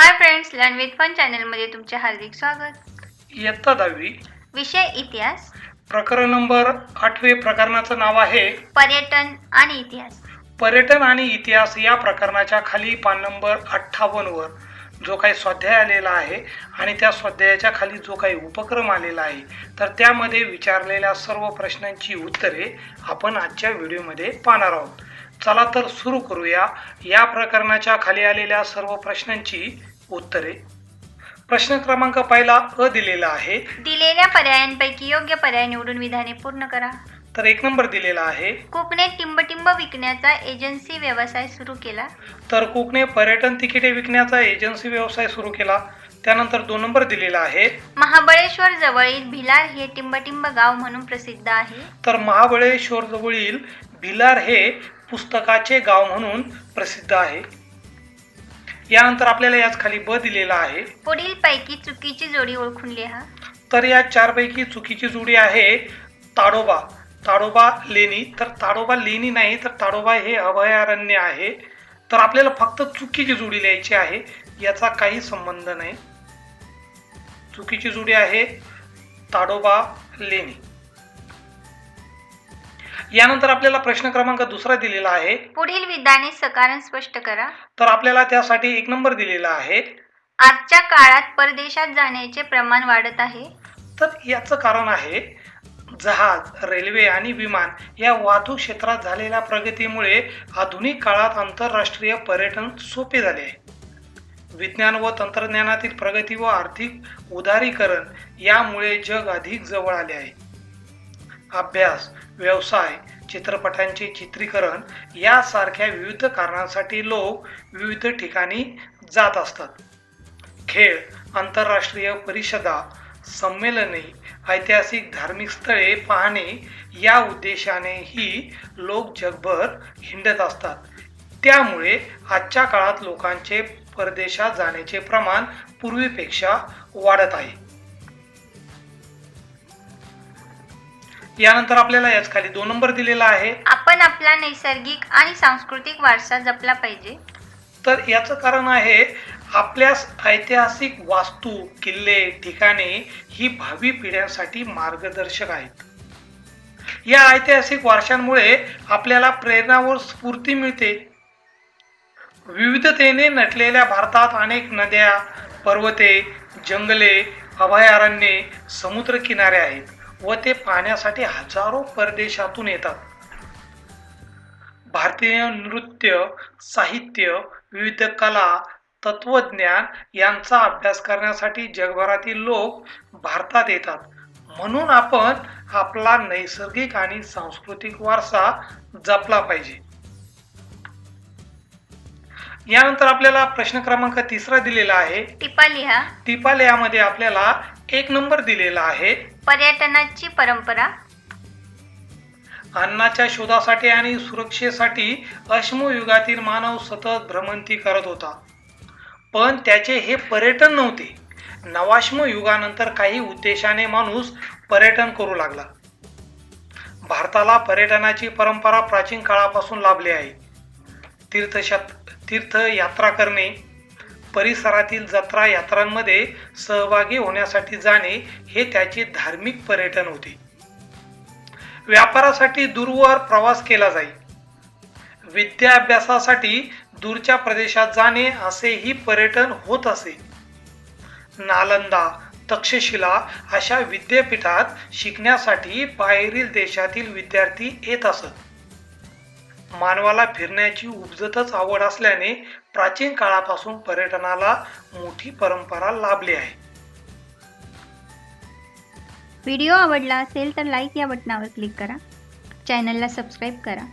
Hi friends learn with fun चॅनलमध्ये तुमचे हार्दिक स्वागत. इयत्ता दहावी. विषय इतिहास. प्रकरण नंबर आठवे प्रकरणाचं नाव आहे पर्यटन आणि इतिहास. पर्यटन आणि इतिहास या प्रकरणाच्या खाली पान नंबर अठ्ठावन्नवर जो काही स्वाध्याय आलेला आहे आणि त्या स्वाध्यायाच्या खाली जो काही उपक्रम आलेला आहे तर त्यामध्ये विचारलेल्या सर्व प्रश्नांची उत्तरे आपण आजच्या व्हिडिओमध्ये पाहणार आहोत. चला तर सुरू करूया. या प्रकरणाच्या खाली आलेल्या सर्व प्रश्नांची उत्तरे. प्रश्न क्रमांक पहिला अ दिलेला आहे. दिलेल्या पर्यायांपैकी योग्य पर्याय निवडून विधाने पूर्ण करा. तर एक नंबर दिलेला आहे. कुकने टिंबटिंब विकण्याचा एजन्सी व्यवसाय सुरू केला. तर कुकने पर्यटन तिकिटे विकण्याचा एजन्सी व्यवसाय सुरू केला. त्यानंतर दोन नंबर दिलेला आहे. महाबळेश्वर जवळील भिलार हे टिंबटिंब गाव म्हणून प्रसिद्ध आहे. तर महाबळेश्वर जवळील भिलार हे पुस्तकाचे गाव म्हणून प्रसिद्ध आहे. यानंतर आपल्याला याच खाली ब दिलेला आहे. पुढील पैकी चुकीची जोडी ओळखून लिहा. तर या चारपैकी चुकीची जोडी आहे ताडोबा. ताडोबा लेणी. तर ताडोबा लेणी नाही तर ताडोबा हे अभयारण्य आहे. तर आपल्याला फक्त चुकीची जोडी लिहायची आहे. याचा काही संबंध नाही. चुकीची जोडी आहे ताडोबा लेणी. यानंतर आपल्याला प्रश्न क्रमांक दुसरा दिलेला आहे. पुढील विधाने सकारण स्पष्ट करा. तर आपल्याला त्यासाठी एक नंबर दिलेला आहे. आजच्या काळात परदेशात जाण्याचे प्रमाण वाढत आहे. तर याचं कारण आहे जहाज रेल्वे आणि विमान या वाहतूक क्षेत्रात झालेल्या प्रगतीमुळे आधुनिक काळात आंतरराष्ट्रीय पर्यटन सोपे झाले आहे. विज्ञान व तंत्रज्ञानातील प्रगती व आर्थिक उदारीकरण यामुळे जग अधिक जवळ आले आहे. अभ्यास व्यवसाय चित्रपटांचे चित्रीकरण यासारख्या विविध कारणांसाठी लोक विविध ठिकाणी जात असतात. खेळ आंतरराष्ट्रीय परिषदा संमेलने ऐतिहासिक धार्मिक स्थळे पाहणे या उद्देशानेही लोक जगभर हिंडत असतात. त्यामुळे आजच्या काळात लोकांचे परदेशात जाण्याचे प्रमाण पूर्वीपेक्षा वाढत आहे. यानंतर आपल्याला याच खाली दोन नंबर दिलेला आहे. आपण आपला नैसर्गिक आणि सांस्कृतिक वारसा जपला पाहिजे. तर याचं कारण आहे आपल्या ऐतिहासिक वास्तू किल्ले ठिकाणे ही भावी पिढ्यांसाठी मार्गदर्शक आहेत. या ऐतिहासिक वारशांमुळे आपल्याला प्रेरणा व स्फूर्ती मिळते. विविधतेने नटलेल्या भारतात अनेक नद्या पर्वते जंगले अभयारण्ये समुद्रकिनारे आहेत. व ते पाहण्यासाठी हजारो परदेशातून येतात. भारतीय नृत्य साहित्य विविध कला तत्वज्ञान यांचा अभ्यास करण्यासाठी जगभरातील लोक भारतात येतात. म्हणून आपण आपला नैसर्गिक आणि सांस्कृतिक वारसा जपला पाहिजे. यानंतर आपल्याला प्रश्न क्रमांक तिसरा दिलेला आहे. टिपा लिहा टिपाल यामध्ये आपल्याला एक नंबर दिलेला आहे. पर्यटनाची परंपरा? अन्नाच्या शोधासाठी आणि सुरक्षेसाठी अश्मयुगातील मानव सतत भ्रमंती करत होता. पण त्याचे हे पर्यटन नव्हते. नवाश्म युगानंतर काही उद्देशाने माणूस पर्यटन करू लागला. भारताला पर्यटनाची परंपरा प्राचीन काळापासून लाभली आहे. तीर्थशात तीर्थयात्रा करणे परिसरातील जत्रा यात्रांमध्ये सहभागी होण्यासाठी जाणे हे त्याचे धार्मिक पर्यटन होते. व्यापारासाठी दूरवर प्रवास केला जाई विद्याभ्यासासाठी दूरच्या प्रदेशात जाणे असेही पर्यटन होत असे. नालंदा तक्षशिला अशा विद्यापीठात शिकण्यासाठी बाहेरील देशातील विद्यार्थी येत असत. मानवाला फिरण्याची उपजतच आवड असल्याने प्राचीन काळापासून पर्यटनाला मोठी परंपरा लाभली आहे. व्हिडिओ आवडला असेल तर लाईक या बटनावर क्लिक करा. चॅनलला सबस्क्राईब करा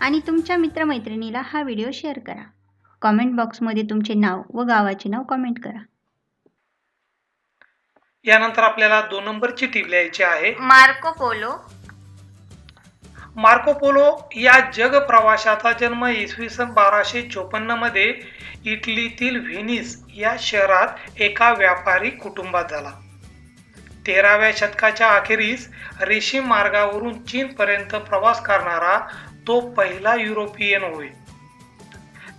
आणि तुमच्या मित्रमैत्रिणीला हा व्हिडिओ शेअर करा. कॉमेंट बॉक्समध्ये तुमचे नाव व गावाचे नाव कमेंट करा. यानंतर आपल्याला दोन नंबरची टीप लिहायची आहे. मार्को पोलो मार्कोपोलो या जग प्रवाशाचा जन्म इसवी सन बाराशे चोपन्नमध्ये इटलीतील व्हेनिस या शहरात एका व्यापारी कुटुंबात झाला. तेराव्या शतकाच्या अखेरीस रेशीम मार्गावरून चीनपर्यंत प्रवास करणारा तो पहिला युरोपियन होय.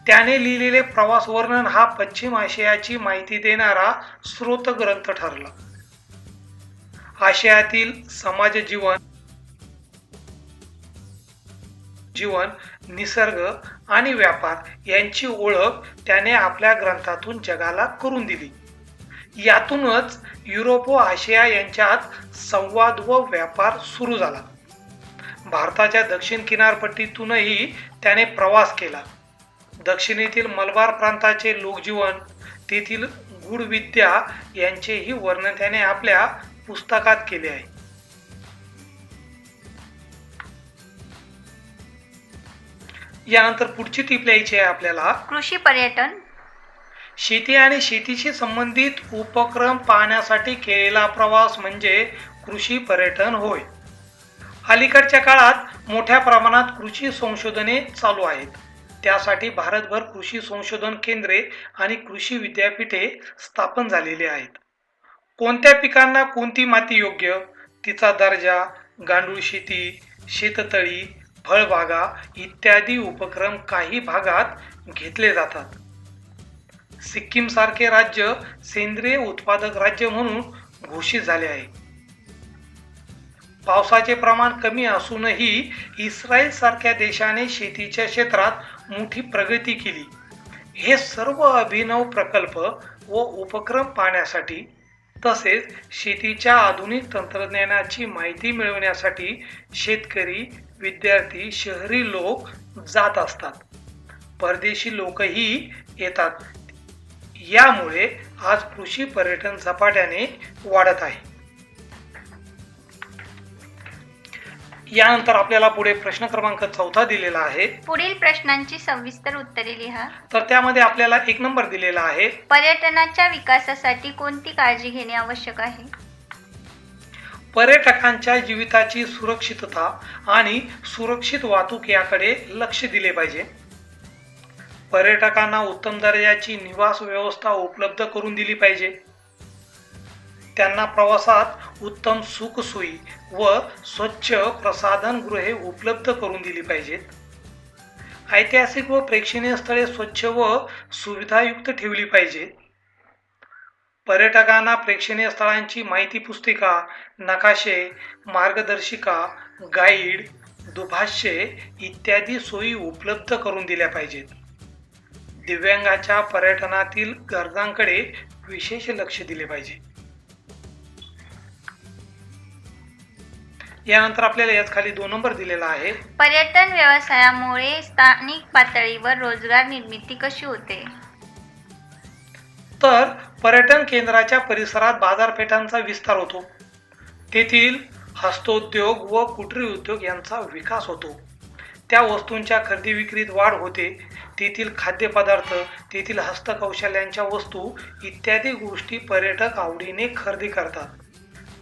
त्याने लिहिलेले प्रवास वर्णन हा पश्चिम आशियाची माहिती देणारा स्रोत ग्रंथ ठरला. आशियातील समाज जीवन निसर्ग आणि व्यापार यांची ओळख त्याने आपल्या ग्रंथातून जगाला करून दिली. यातूनच युरोप व आशिया यांच्यात संवाद व व्यापार सुरू झाला. भारताच्या दक्षिण किनारपट्टीतूनही त्याने प्रवास केला. दक्षिणेतील मलबार प्रांताचे लोकजीवन तेथील गूढविद्या यांचेही वर्णन त्याने आपल्या पुस्तकात केले आहे. यानंतर पुढची टीप लिहायची आहे आपल्याला. कृषी पर्यटन. शेती आणि शेतीशी संबंधित उपक्रम पाहण्यासाठी केलेला प्रवास म्हणजे कृषी पर्यटन होय. अलीकडच्या काळात मोठ्या प्रमाणात कृषी संशोधने चालू आहेत. त्यासाठी भारतभर कृषी संशोधन केंद्रे आणि कृषी विद्यापीठे स्थापन झालेली आहेत. कोणत्या पिकांना कोणती माती योग्य? तिचा दर्जा गांडूळ शेती शेततळी फळबागा इत्यादी उपक्रम काही भागात घेतले जातात. सिक्कीम सारखे राज्य सेंद्रिय उत्पादक राज्य म्हणून घोषित झाले आहे. पावसाचे प्रमाण कमी असूनही इस्रायल सारख्या देशाने शेतीच्या क्षेत्रात मोठी प्रगती केली. हे सर्व अभिनव प्रकल्प व उपक्रम पाहण्यासाठी तसेच शेतीच्या आधुनिक तंत्रज्ञानाची माहिती मिळवण्यासाठी शेतकरी विद्यार्थी शहरी लोक जात असतात. परदेशी लोकही येतात. यामुळे आज कृषी पर्यटन झपाट्याने वाढत आहे. यानंतर आपल्याला पुढे प्रश्न क्रमांक चौथा दिलेला आहे. पुढील प्रश्नांची सविस्तर उत्तरे लिहा. तर त्यामध्ये आपल्याला एक नंबर दिलेला आहे. पर्यटनाच्या विकासासाठी कोणती काळजी घेणे आवश्यक आहे? पर्यटकांच्या जीविताची सुरक्षितता आणि सुरक्षित वाहतूक याकडे लक्ष दिले पाहिजे. पर्यटकांना उत्तम दर्जाची निवास व्यवस्था उपलब्ध करून दिली पाहिजे. त्यांना प्रवासात उत्तम सुखसोयी व स्वच्छ प्रसाधनगृहे उपलब्ध करून दिली पाहिजेत ऐतिहासिक व प्रेक्षणीय स्थळे स्वच्छ व सुविधायुक्त ठेवली पाहिजेत पर्यटकांना प्रेक्षणीय स्थळांची माहिती पुस्तिका नकाशे मार्गदर्शिका गाईड दुभाष्ये इत्यादी सोयी उपलब्ध करून दिल्या पाहिजेत. दिव्यांगाच्या पर्यटनातील गरजांकडे विशेष लक्ष दिले पाहिजे. यानंतर आपल्याला याच खाली दोन नंबर दिलेला आहे. पर्यटन व्यवसायामुळे स्थानिक पातळीवर रोजगार निर्मिती कशी होते? तर पर्यटन केंद्राच्या परिसरात बाजारपेठांचा विस्तार होतो. तेथील हस्तोद्योग व कुटरी उद्योग यांचा विकास होतो. त्या वस्तूंच्या खरेदी विक्रीत वाढ होते. तेथील खाद्यपदार्थ तेथील हस्तकौशल्यांच्या वस्तू इत्यादी गोष्टी पर्यटक आवडीने खरेदी करतात.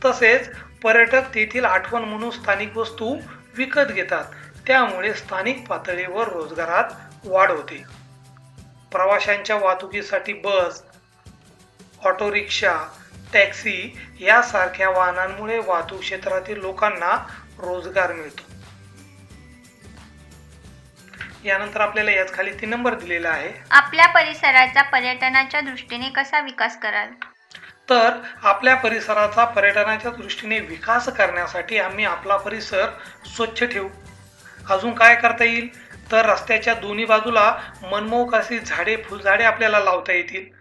तसेच पर्यटक तेथील आठवण म्हणून स्थानिक वस्तू विकत घेतात. त्यामुळे स्थानिक पातळीवर रोजगारात वाढ होते. प्रवाशांच्या वाहतुकीसाठी बस ऑटो रिक्षा टॅक्सी यासारख्या वाहनांमुळे वाहतूक क्षेत्रातील लोकांना रोजगार मिळतो. यानंतर आपल्याला याच खाली तीन नंबर दिलेला आहे. आपल्या परिसराचा पर्यटनाच्या दृष्टीने कसा विकास कराल? तर आपल्या परिसराचा पर्यटनाच्या दृष्टीने विकास करण्यासाठी आम्ही आपला परिसर स्वच्छ ठेवू. अजून काय करता येईल? तर रस्त्याच्या दोन्ही बाजूला मनमोहक अशी झाडे फुलझाडे आपल्याला लावता येतील.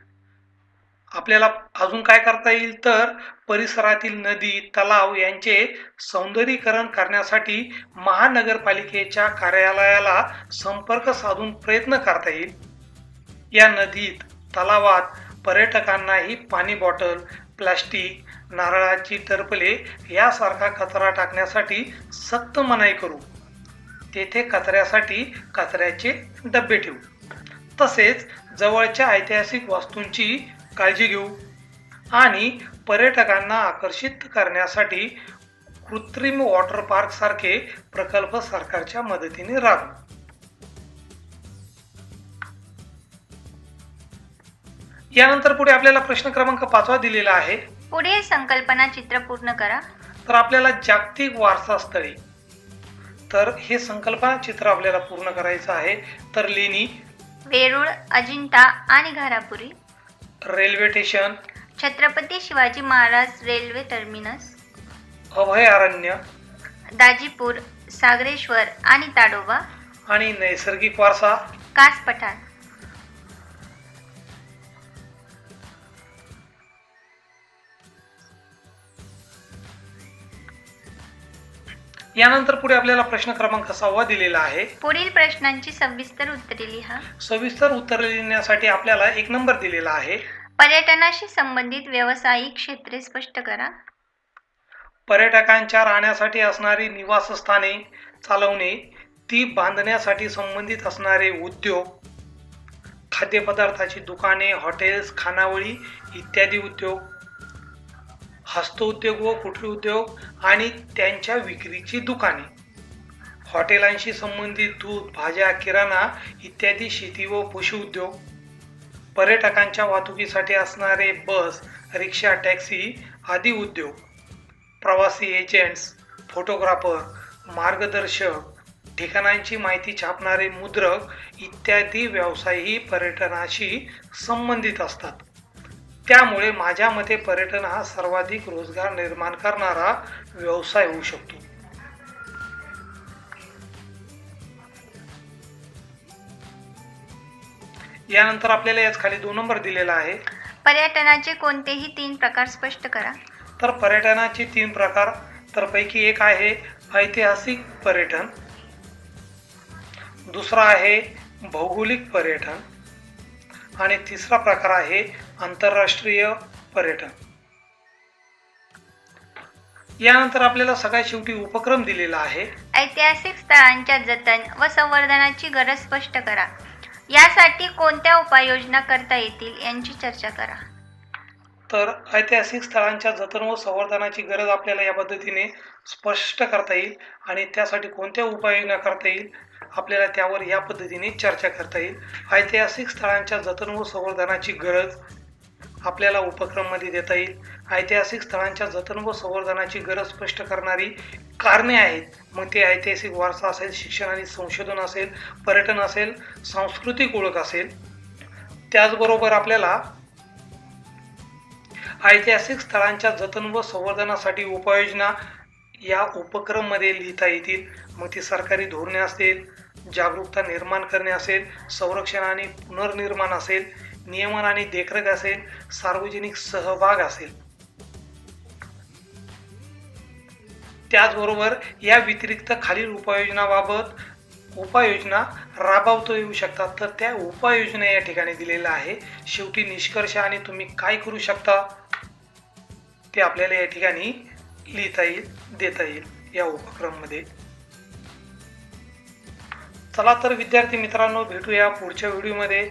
आपल्याला अजून काय करता येईल? तर परिसरातील नदी तलाव यांचे सौंदर्यीकरण करण्यासाठी महानगरपालिकेच्या कार्यालयाला संपर्क साधून प्रयत्न करता येईल. या नदीत तलावात पर्यटकांनाही पाणी बॉटल प्लास्टिक नारळाची टरपले यासारखा कचरा टाकण्यासाठी सक्त मनाई करू. तेथे कचऱ्यासाठी कचऱ्याचे डबे ठेवू. तसेच जवळच्या ऐतिहासिक वास्तूंची काळजी घेऊ. आणि पर्यटकांना आकर्षित करण्यासाठी कृत्रिम वॉटर पार्क सारखे प्रकल्प सरकारच्या मदतीने राबवू. यानंतर पुढे आपल्याला प्रश्न क्रमांक पाचवा दिलेला आहे. पुढील संकल्पना चित्र पूर्ण करा. तर आपल्याला जागतिक वारसा स्थळे तर हे संकल्पना चित्र आपल्याला पूर्ण करायचं आहे. तर लेणी वेरूळ अजिंठा आणि Gharapuri. Railway station. Chhatrapati Shivaji Maharaj railway terminus. अभयारण्य दाजीपूर सागरेश्वर आणि ताडोबा. आणि नैसर्गिक वारसा. कास पठार यानंतर पुढे आपल्याला प्रश्न क्रमांक सहावा दिलेला आहे. पुढील प्रश्नांची सविस्तर उत्तरे लिहा. सविस्तर उत्तर लिहिण्यासाठी आपल्याला एक नंबर दिलेला आहे. पर्यटनाशी संबंधित व्यावसायिक क्षेत्रे स्पष्ट करा. पर्यटकांच्या राहण्यासाठी असणारी निवासस्थाने चालवणे ती बांधण्यासाठी संबंधित असणारे उद्योग खाद्यपदार्थाची दुकाने हॉटेल्स खानावळी इत्यादी उद्योग हस्तउद्योग व कुठली उद्योग आणि त्यांच्या विक्रीची दुकाने. हॉटेलांशी संबंधित दूध भाज्या किराणा इत्यादी शेती व पशुउद्योग पर्यटकांच्या वाहतुकीसाठी असणारे बस रिक्षा टॅक्सी आदी उद्योग. प्रवासी एजंट्स फोटोग्राफर मार्गदर्शक ठिकाणांची माहिती छापणारे मुद्रक इत्यादी व्यवसायही पर्यटनाशी संबंधित असतात. त्यामुळे माझ्या मते पर्यटन हा सर्वाधिक रोजगार निर्माण करणारा व्यवसाय होऊ शकतो. यानंतर आपल्याला याच खाली दोन नंबर दिलेला आहे. पर्यटनाचे कोणतेही तीन प्रकार स्पष्ट करा. तर पर्यटनाचे तीन प्रकार तर पैकी एक आहे ऐतिहासिक पर्यटन. दुसरा आहे भौगोलिक पर्यटन. आणि तिसरा प्रकार आहे आंतरराष्ट्रीय पर्यटन. यानंतर आपल्याला सगळ्यात शेवटी उपक्रम दिलेला आहे. ऐतिहासिक स्थळांच्या जतन व संवर्धनाची गरज स्पष्ट करा. यासाठी कोणत्या उपाययोजना करता येतील यांची चर्चा करा. तर ऐतिहासिक स्थळांच्या जतन व संवर्धनाची गरज आपल्याला या पद्धतीने स्पष्ट करता येईल आणि त्यासाठी कोणत्या उपाययोजना करता येईल आपल्याला त्यावर या पद्धतीने चर्चा करता येईल. ऐतिहासिक स्थळांच्या जतन व संवर्धनाची गरज आपल्याला उपक्रममध्ये देता येईल. ऐतिहासिक स्थळांच्या जतन व संवर्धनाची गरज स्पष्ट करणारी कारणे आहेत. मग ते ऐतिहासिक वारसा असेल शिक्षण आणि संशोधन असेल पर्यटन असेल सांस्कृतिक ओळख असेल. त्याचबरोबर आपल्याला ऐतिहासिक स्थळांच्या जतन व संवर्धनासाठी उपाययोजना या उपक्रममध्ये लिहिता येतील. मग ती सरकारी धोरणे असेल जागरूकता निर्माण करणे असेल संरक्षण आणि पुनर्निर्माण असेल. नियमन आणि देखरेख असेल सार्वजनिक सहभाग असेल. त्याचबरोबर या व्यतिरिक्त खालील उपाययोजनाबाबत उपाययोजना राबवता येऊ शकतात. तर त्या उपाययोजना या ठिकाणी दिलेल्या आहे. शेवटी निष्कर्ष आणि तुम्ही काय करू शकता ते आपल्याला या ठिकाणी लिहिता येईल देता येईल या उपक्रममध्ये. चला तर विद्यार्थी मित्रांनो भेटूया पुढच्या व्हिडिओमध्ये.